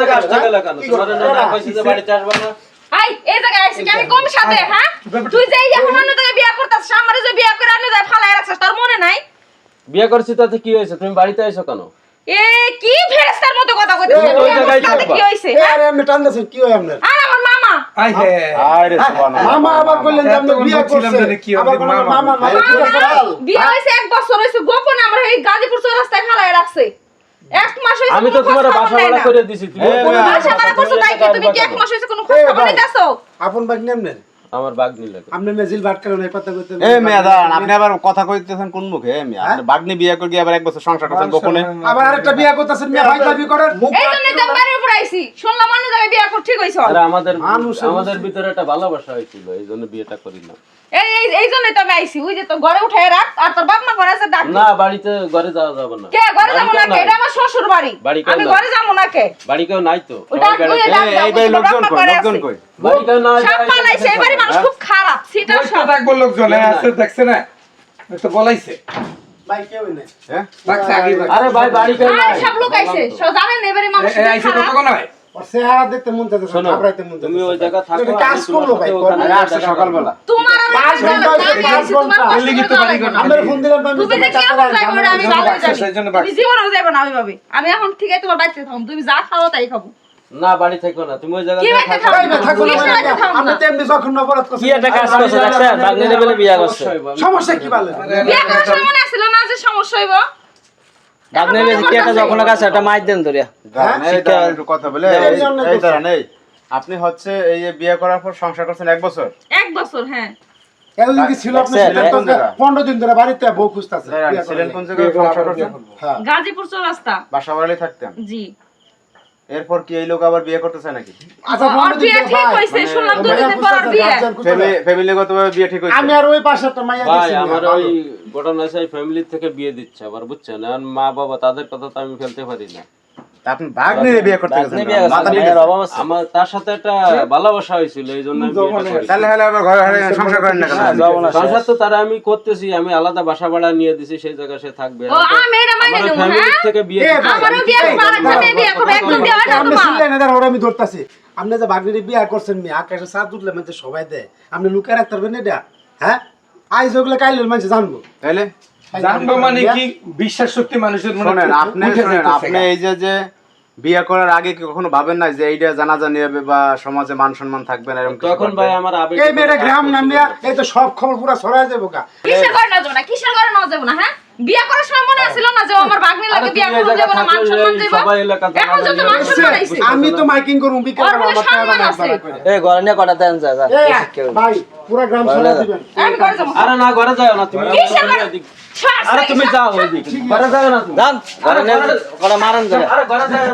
জায়গায় আসতে গেলে কেন তোমার না কইছি যে বাড়িতে আসবে না। আই এই জায়গায় আইছি আমি কম সাথে হ্যাঁ তুই যে এখন অন্য জায়গায় বিয়া করতাস আমারে যে বিয়া করে অন্য জায়গায় ফালাই রাখছিস তোর মনে নাই? বিয়ে করছি তাতে কি হয়েছে? তুমি বাড়িতে আইছো কেন? এ কি ফেরেস্তার মতো কথা কইতেছ। কি হইছে আরে এমনি টানতেছেন কি হয় আপনার? আর আমার মামা? আই হে। আরে সুবহানাল্লাহ মামা আবার বললেন যে আপনি বিয়ে বলছিলাম কি হবে, মামা। মামা মামা কি করছে? বিয়ে হইছে এক বছর হইছে গোপনে আমরা এই গাজীপুর চৌরাস্তায় ফালাই রাখছে আমি তো তোমার বাসা ভাড়া করে দিছি তুমি বাসা ভাড়া করছ তাই কি? তুমি কি এক মাস হইছে কোনো খোঁজ খবর। নিতেছো? আপন বাগ নেমনেন আমার বাঘ নিলে আপনি মেজিল বাট করেন এই কথা কইতে এ মেয়া দাঁড়ান আপনি আবার কথা কইতেছেন কোন মুখে? এ মেয়া আপনি বাগনি বিয়ে করে গিয়ে আবার এক বছর সংসার করছেন গোপনে? আবার আরেকটা বিয়ে করতেছেন মেয়ে ভাই দাবি করেন। এই জন্য তো আমি উপর আইছি। শুনলাম অন্য জায়গায় বিয়া কর ঠিক হইছ আরে আমাদের আমাদের ভিতরে একটা ভালোবাসা হয়েছিল এই জন্য বিয়েটা করি না। এই এই এই জন্যই তো আমি আইছি। ওই যে তোর ঘরে উঠে রাখ আর তোর বাপ মা ঘরে আছে ডাক না বাড়িতে ঘরে যাওয়া যাবে না। কে ঘরে যাব না কে? এটা আমার শ্বশুর বাড়ি বাড়ি কেউ আমি নাই। ঘরে যাব না কে? বাড়ি কেউ নাই তো। ওটা এই বাড়ি লোকজন কই? লোকজন আছে। কই? হ্যাঁ, আছে আরে ভাই বাড়ি সব লোক আইছে। জানেন মানুষ তুমি ওই জায়গা থাকো কাজ তোমার করল ভাই, সকালবেলা। তোমার আমি তোমার ফোন দিলাম আমি তোমার এখন থেকে তোমার বাড়িতে থাকব তুমি যা খাও তাই খাব। না বাড়ি থেকো না তুমি ওই জায়গায় থাকো। আপনি তো এমনি যখন অপরাধ করছেন। কি একটা কাজ করছে দেখছেন বাগনি লেভেলে বিয়া করছে? সমস্যা কি বলেন বিয়ে করার সময় মনে ছিল না যে সমস্যা হইব? বাগনি লেভেলে কি একটা যখন কাছে একটা মাইর দেন ধরিয়া? দাঁড়ান, এই দাঁড়ান, একটু কথা বলে। এই এই- জন্য এই করছি। দাঁড়ান এই আপনি হচ্ছে এই যে বিয়ে করার পর সংসার করছেন এক বছর? এক বছর হ্যাঁ। ছিল? পনেরো দিন ধরে বাড়িতে বউ খুঁজতেছে হ্যাঁ। গাজীপুর চৌরাস্তা। বাসা বাড়ি থাকতেন? জি। এরপর কি এই লোক আবার বিয়ে করতেছে নাকি? আচ্ছা ওর বিয়ে ঠিক ভাই, হইছে মানে শুনলাম দুই দুদিন পর আর খুঁজতেছে, বিয়ে। ফ্যামিলিগতভাবে বিয়ে ঠিক হয়েছে। আমি আর ওই পাশে একটা মাইয়া ভাই আমার ওই ঘটনা আছে ফ্যামিলি থেকে বিয়ে দিচ্ছে আবার বুঝছেন? আর মা বাবা তাদের কথা তো আমি ফেলতে পারি না। তা আপনি বাঘ বিয়ে করতে গেছেন বাগনি বিয়া কেন? মাথা করছে ঠিক মায়ের আছে? অভাব আছে। আমার তার সাথে একটা ভালোবাসা হয়েছিল এই জন্য আমি তাহলে হলে আবার ঘরে ঘরে সংসার করেন না কেন? হ্যাঁ, যাব না সংসার তো তারা আমি করতেছি আমি আলাদা বাসা ভাড়া নিয়ে দিছি সেই জায়গায় সে থাকবে। হ্যাঁ? থেকে বিয়ে মেয়ে হয় আমি ধরতাছি। আপনি যে বাগনির বিয়ে করছেন মি আকাশে সাত উঠলে মানে সবাই দেয়। আপনি লুকায় রাখতে পারবেন এটা হ্যাঁ? আইজ ওগুলো কাইলের মানুষ জানব। তাহলে জানব মানে কি? বিশ্বাস শক্তি মানুষের মনে শোনেন আপনি শোনেন আপনি এই যে যে বিয়ে করার আগে কি কখনো ভাবেন না যে এইটা জানাজানি হবে বা সমাজে মান সম্মান থাকবে না এরকম তখন ভাই আমার আবেগ এই মেয়েটা গ্রাম নামিয়া এই তো সব খবর পুরো ছড়াই যাব কা কিসের ঘরে না যাব না? কিসের ঘরে না যাব না হ্যাঁ? বিয়ে করার সময় মনে আছিল না যে আমার ভাগ্নি আরে লাগে তুমি বিয়ে জায়গায় যাব না মান সম্মান দেব? এখন যত মান সম্মান আইছে। আমি তো মাইকিং করুম বিকেল আমার টাকা ঘরে নিয়ে কটা দেন যা ভাই পুরো গ্রাম দিবেন। আমি ঘরে যাব। আরে না ঘরে যাও না তুমি। আরে তুমি যাও ওইদিকে। ঘরে যাও না তুমি। যান ঘরে নিয়ে কটা মারেন ধরে আরে ঘরে যাও।